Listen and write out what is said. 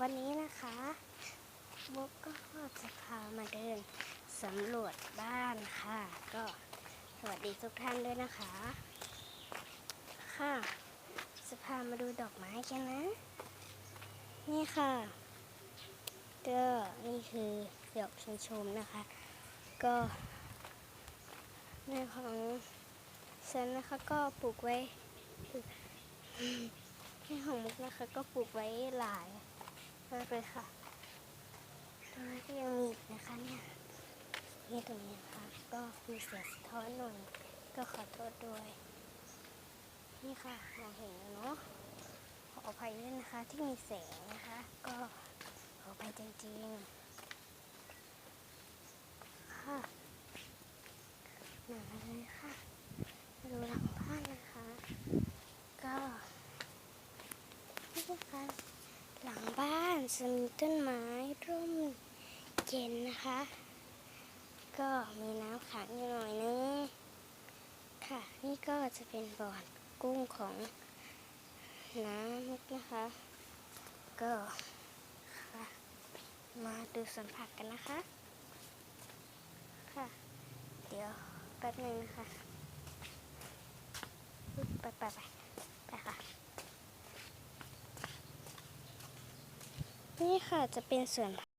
วันนี้นะคะมุกก็จะพามาเดินสำรวจบ้านค่ะ ก็สวัสดีทุกท่านด้วยนะคะ ค่ะ จะพามาดูดอกไม้กันนะ นี่ค่ะ ก็นี่คือดอกชมชมนะคะ ก็ในของฉันนะคะก็ปลูกไว้ในของมุกนะคะก็ปลูกไว้หลาย มากเลยค่ะตรงนั้ก็ยังมีอีกนะคะเนี่ยนี่ตรงนี้นะคะก็มีเสียงสะท้อนหน่อย ก็ขอโทษด้วย นี่ค่ะมองเห็นแล้วเนาะขออภัยด้วยนะคะที่มีแสงนะคะ ก็ขออภัยจริงๆค่ะมาเลยค่ะดูหลังบ้านนะคะ ก็นี่นะคะหลังบ้าน จะมีต้นไม้ร่มเย็นนะคะ ก็มีน้ำขังอยู่หน่อยนึงค่ะ นี่ก็จะเป็นบ่อนกุ้งของน้ำมุกนะคะ ก็มาดูสวนผักกันนะคะ ค่ะ เดี๋ยวแป๊บนึงนะคะไปไปไปไปค่ะ นี่ค่ะจะเป็นสวน